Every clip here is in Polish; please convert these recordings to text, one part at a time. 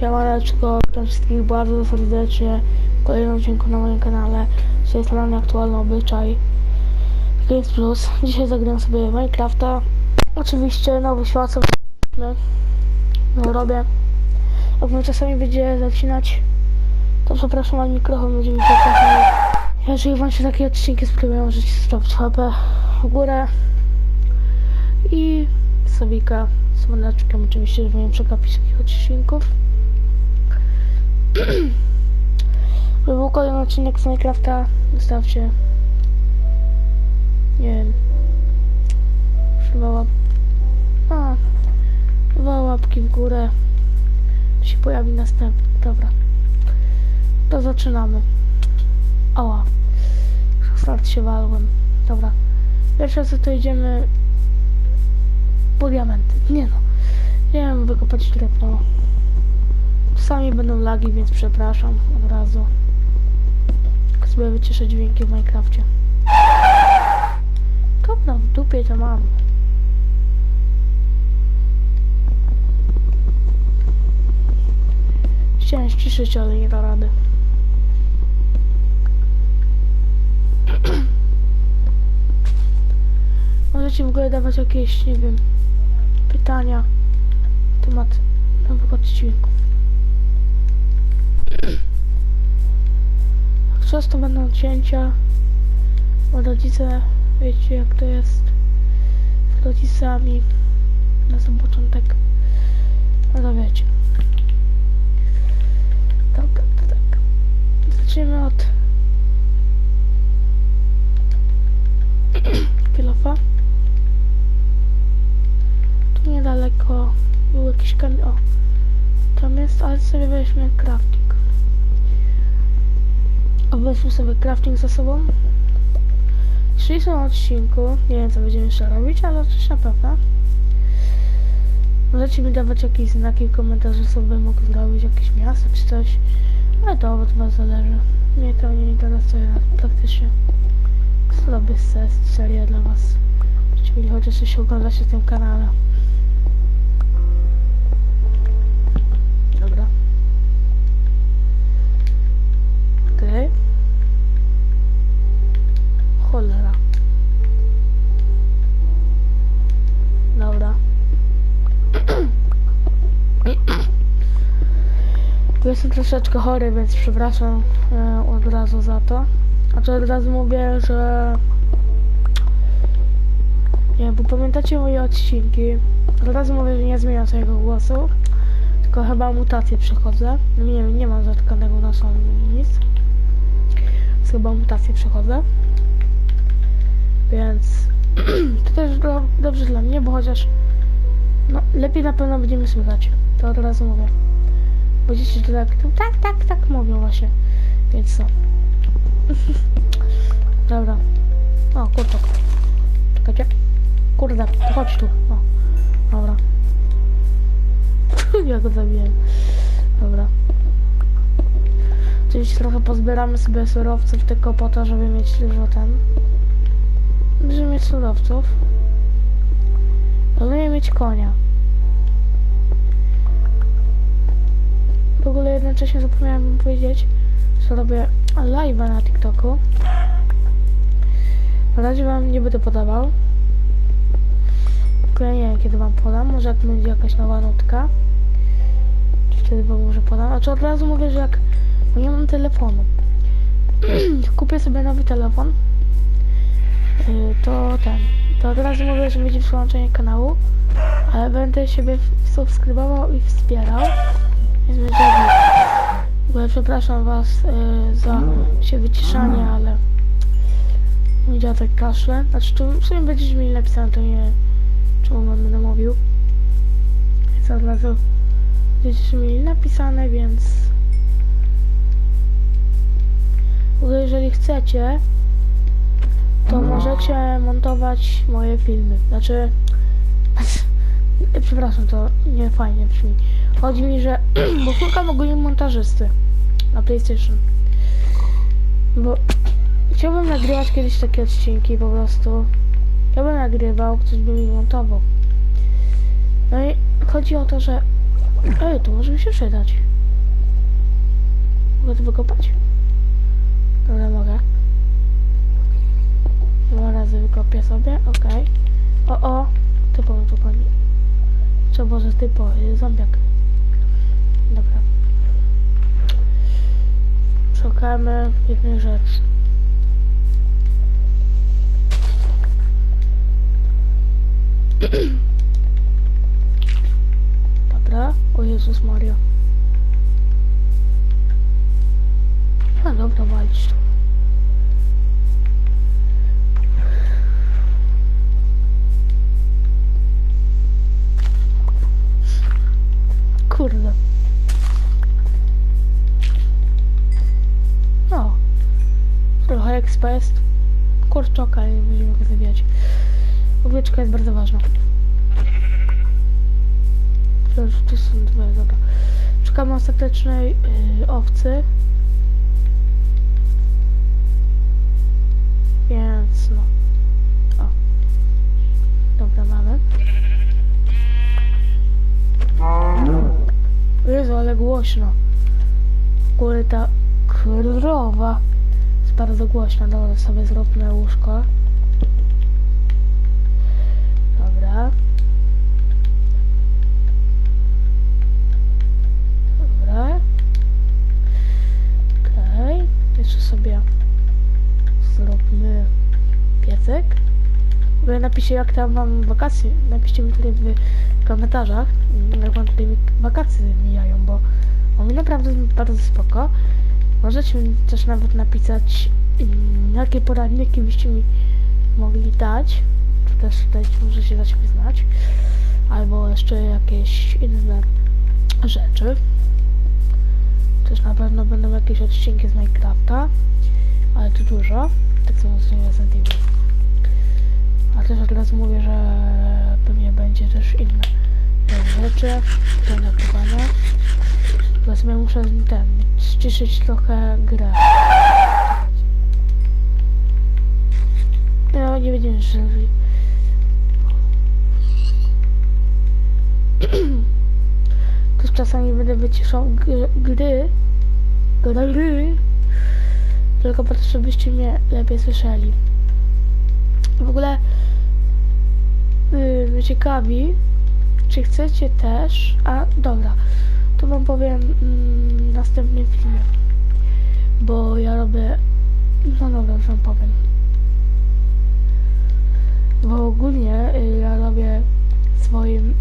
Siemaneczko, witam wszystkich bardzo serdecznie w kolejnym odcinku na moim kanale. Dzisiaj jest rany aktualny obyczaj Games Plus. Dzisiaj zagram sobie Minecrafta. Oczywiście nowy świat sobie no, robię. Jak mi czasami będzie zacinać, to przepraszam, ale mikrofon będzie mi się. Jeżeli wam się takie odcinki spodobają, możecie zostawić HP w górę i Sobika z dzwoneczkiem, oczywiście, żeby nie przegapić takich odcinków. Żeby był kolejny odcinek z Minecrafta, zostawcie. Nie wiem. Dwa łap a, dwa łapki w górę. Się pojawi następny, dobra. To zaczynamy. Ała start się walłem. Dobra. Pierwsze co to idziemy po diamenty. Nie no. Nie wiem, wykopać drewno. Czasami będą lagi, więc przepraszam od razu. Tak sobie wycieszę dźwięki w Minecrafcie. Dobra, w dupie to mam. Chciałem ściszyć, ale nie da rady. Możecie w ogóle dawać jakieś, nie wiem, pytania na temat odcinków. Jak często będą cięcia, bo rodzice, wiecie jak to jest z rodzicami na sam początek. To wiecie. Dobra, to tak. Zaczniemy od kilofa. Tu niedaleko był jakiś kamień. O, tam jest, ale sobie weźmy crafting. Obecmy sobie crafting za sobą. Czyli są odcinku. Nie wiem co będziemy jeszcze robić, ale coś na pewno. Możecie mi dawać jakieś znaki w komentarzu, co bym mógł zrobić, jakieś miasto czy coś. Ale to od was zależy. Mnie to nie interesuje praktycznie. Zrobię se- serię dla was. Czyli chociaż coś oglądacie w tym kanale. Dobra. Okej. Cholera. Dobra. Jestem troszeczkę chory, więc przepraszam e, od razu za to. A to od razu mówię, że... Nie, bo pamiętacie moje odcinki? Od razu mówię, że nie zmieniam swojego głosu. Tylko chyba mutację przechodzę. No nie wiem, nie mam zatkanego nosa nic. Więc chyba mutację przechodzę. Więc to też do, dobrze dla mnie, bo chociaż no lepiej na pewno będziemy słychać. To od razu mówię. Bo dzieci to tak, tak, tak, tak mówią właśnie. Więc co? Dobra. O, kurczak. Czekajcie. Kurde, chodź tu. O, dobra. ja go zabiłem. Dobra. Oczywiście trochę pozbieramy sobie surowców tylko po to, żeby mieć dużo ten. Żeby mieć surowców. Planuję mieć konia. W ogóle jednocześnie zapomniałem wam powiedzieć, że robię live'a na TikToku. Na razie wam nie będę podawał. Tylko nie wiem kiedy wam podam. Może jak będzie jakaś nowa nutka. Wtedy wam może podam. A czy od razu mówię, że jak nie mam telefonu. Kupię sobie nowy telefon. yy, To ten. To od razu mówię, że będzie przyłączenie kanału. Ale będę siebie subskrybował i wspierał. Więc będzie ogóle przepraszam was yy, za się wyciszanie, ale mój dziadek kaszle. Znaczy tu w sumie będziecie mieli napisane, to nie czemu wam będę mówił. Więc od razu będziecie mieli napisane, więc w ogóle jeżeli chcecie, to możecie montować moje filmy. Znaczy, przepraszam, to nie fajnie brzmi. Chodzi mi, że bo szukam ogólnie montażysty na PlayStation. Bo chciałbym nagrywać kiedyś takie odcinki po prostu. Ja bym nagrywał, ktoś by mi montował. No i chodzi o to, że Ej, to może mi się przydać. Mogę to wykopać? Dobra, mogę. Dwa razy wykopię sobie, okej. O, o, typowy tu koni. Co może typo, y, zombiak. Dobra. Szukamy jednej rzeczy. Dobra, o Jezus Maria. A dobra, walić to. Kurde. Expa jest. Kurczoka i będziemy go zabijać. Owieczka jest bardzo ważna. Tu są dwie, dobra. Szukamy ostatecznej yy, owcy. Więc no. O. Dobra, mamy. Jezu, ale głośno. Ogóle ta krowa bardzo głośna. Dobra, sobie zróbmy łóżko. Dobra. Dobra. Okej. Jeszcze sobie zróbmy piecek. W ogóle napiszcie jak tam mam wakacje. Napiszcie mi tutaj w komentarzach, jak wam tutaj wakacje mijają, bo bo mi naprawdę bardzo spoko. Możecie mi też nawet napisać, jakie poradniki byście mi mogli dać. Czy też tutaj możecie dać mi znać. Albo jeszcze jakieś inne rzeczy. Też na pewno będą jakieś odcinki z Minecrafta. Ale to dużo. Tak samo z Resident Evil. A też od razu mówię, że pewnie będzie też inne rzeczy nagrywania. Bo sobie muszę ten, ściszyć trochę grę. No, nie będziemy że Też czasami będę wyciszał gry, gry, gry, tylko po to, żebyście mnie lepiej słyszeli. W ogóle yy, ciekawi, czy chcecie też, a dobra, to wam powiem mm, następnym filmie, bo ja robię, no dobra, już wam powiem. Bo ogólnie y, ja robię w swoim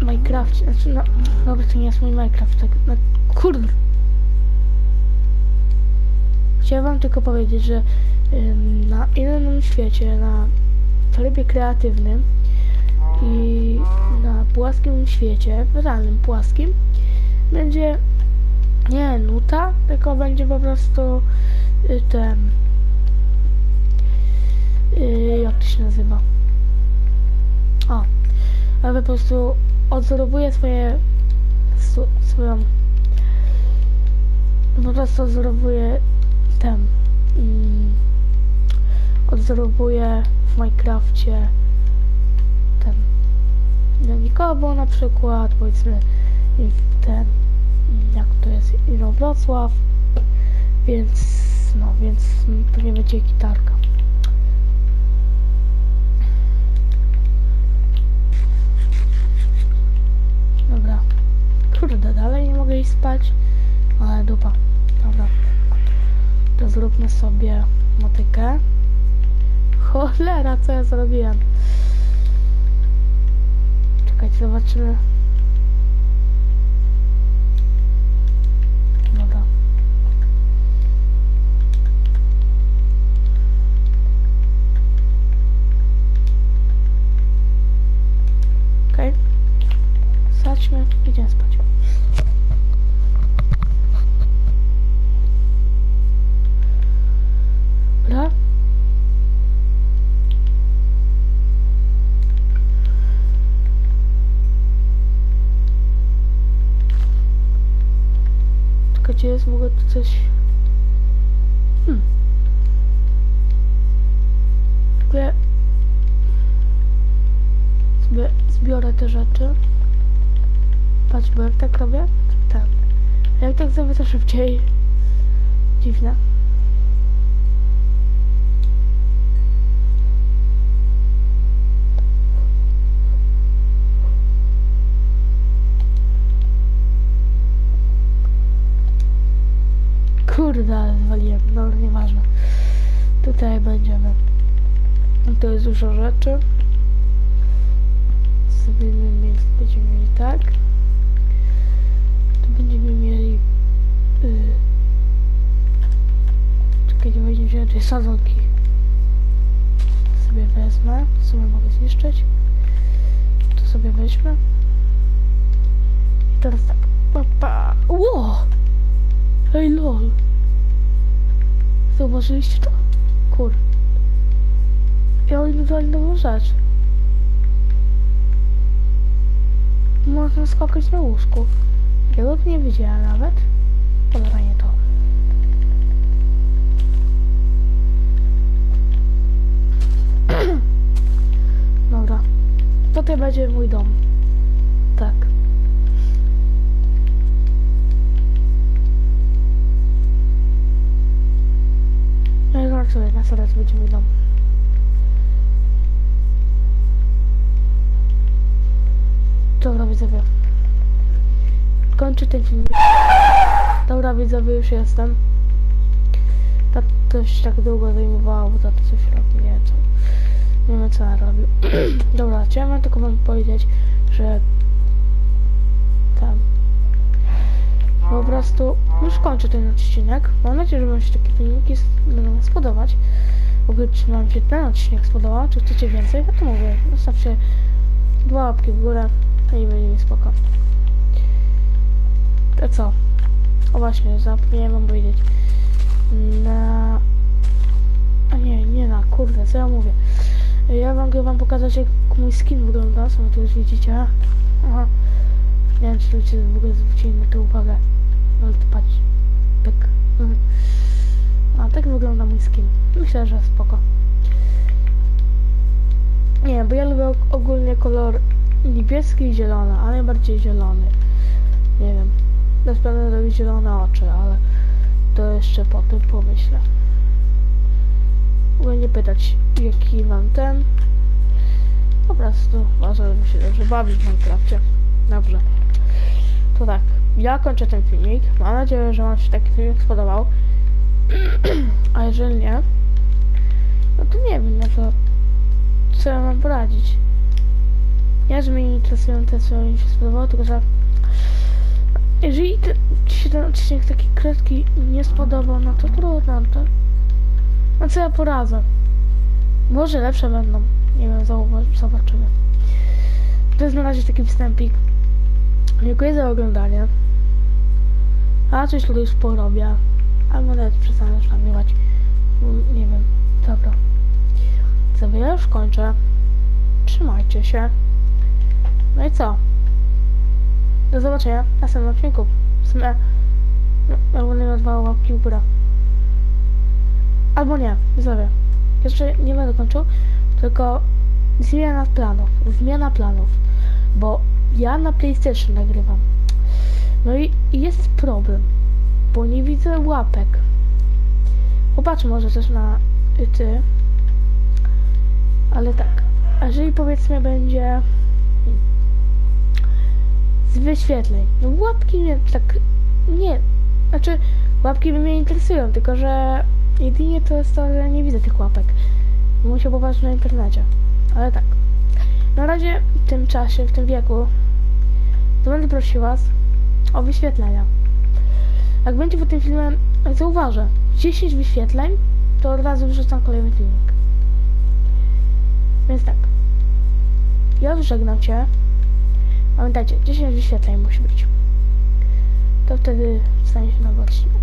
Minecrafcie, znaczy no, dobra, to nie jest mój Minecraft, tak, no, kurde. Chciałem wam tylko powiedzieć, że ym, na innym świecie, na trybie kreatywnym i na płaskim świecie, w realnym płaskim, będzie nie nuta, tylko będzie po prostu y, ten y, jak to się nazywa? O ale po prostu odzorowuje swoje su, swoją po prostu odzorowuje ten odzorowuje w Minecrafcie ten Janikowo na przykład powiedzmy ten jak to jest Wrocław więc no więc pewnie będzie gitarka. Dobra. Kurde dalej nie mogę iść spać ale dupa. Dobra. To zróbmy sobie motykę. Cholera co ja zrobiłem? Czekajcie zobaczymy Dobra. Okej. Okay. Sadźmy, idziemy spać. Dobra. Czekajcie, jest w ogóle tu coś... Hmm. Zbiorę te rzeczy. Patrz, bo jak tak robię, tak. Jak tak zrobię, to szybciej. Dziwne. Kurde, ale zwaliłem. Dobra, nieważne. Tutaj będziemy. To jest dużo rzeczy. Sobie będziemy mieli tak. Będziemy mieli. Yy, nie będziemy wziąć tej sadzonki. Sobie wezmę. Sobie mogę zniszczyć. Tu sobie weźmę. I teraz tak. Papa. Ło! Ej lol. Zauważyliście to? Kur. I oni dodali nową rzecz. Można skakać na łóżku. Go nie widziałem nawet. Dobra, nie to. Dobra. Tutaj będzie mój dom. Tak. No i żartuję, na zaraz będzie mój dom. Dobra, widzowie. Kończę ten film. Dobra, widzowie, już jestem. Tak coś tak długo zajmowało, bo tak coś robi, nie wiem co. Nie wiem co ja robił. Dobra, chciałem tylko wam powiedzieć, że tam po prostu już kończę ten odcinek. Mam nadzieję, że wam się takie filmiki będą spodobać. W ogóle czy wam się ten odcinek spodobał, czy chcecie więcej, ja to mówię. Zostawcie dwa łapki w górę i będzie mi spoko. To co? O właśnie, zapomniałem wam powiedzieć. Na... A nie, nie na, kurde, co ja mówię. Ja mogę wam pokazać jak mój skin wygląda, sami to już widzicie. Aha. Nie wiem czy ludzie w ogóle zwrócili na to uwagę. No ale to patrz. Pyk. Mhm. A tak wygląda mój skin. Myślę, że spoko. Nie, bo ja lubię og- ogólnie kolor niebieski i zielony, a najbardziej zielony. Nie wiem. Bez planu robić zielone oczy, ale to jeszcze po tym pomyślę. Mogę nie pytać, jaki mam ten. Po prostu ważne, żeby się dobrze bawić w Minecrafcie. Dobrze. To tak, ja kończę ten filmik. Mam nadzieję, że Wam się taki filmik spodobał. A jeżeli nie, no to nie wiem, no to co ja mam poradzić. Że nie interesują te, co mi się spodobało, tylko że jeżeli te, ci się ten odcinek taki krótki nie spodobał, no to trudno, to... No co ja poradzę? Może lepsze będą. Nie wiem, zobaczymy. To jest na razie taki wstępik. Dziękuję za oglądanie. A coś tutaj już porobię. Albo nawet przestanę już Nie wiem. Dobra. Sobie ja już kończę. Trzymajcie się. No i co? Do zobaczenia w następnym odcinku. W sumie... No, albo nie dwa łapki w górę. Albo nie, widzowie. Jeszcze nie będę kończył, tylko zmiana planów. Zmiana planów. Bo ja na PlayStation nagrywam. No i jest problem, bo nie widzę łapek. Popatrz może też na ty. Ale tak, a jeżeli powiedzmy będzie wyświetleń. No łapki mnie tak nie. Znaczy łapki mnie interesują, tylko że jedynie to jest to, że nie widzę tych łapek. Musiał popatrzeć na internecie. Ale tak. Na razie w tym czasie, w tym wieku to będę prosił was o wyświetlenia. Jak będzie po tym filmie, zauważę, 10 wyświetleń, to od razu wrzucam kolejny filmik. Więc tak. Ja żegnam cię. Pamiętajcie, 10 wyświetleń musi być. To wtedy stanie się nowy odcinek.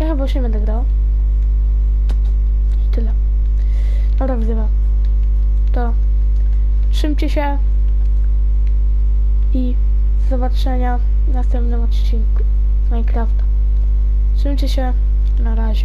Ja chyba już nie będę grał. I tyle. Dobra, widzowie. To trzymcie się i zobaczenia w następnym odcinku z Minecrafta. Trzymcie się. Na razie.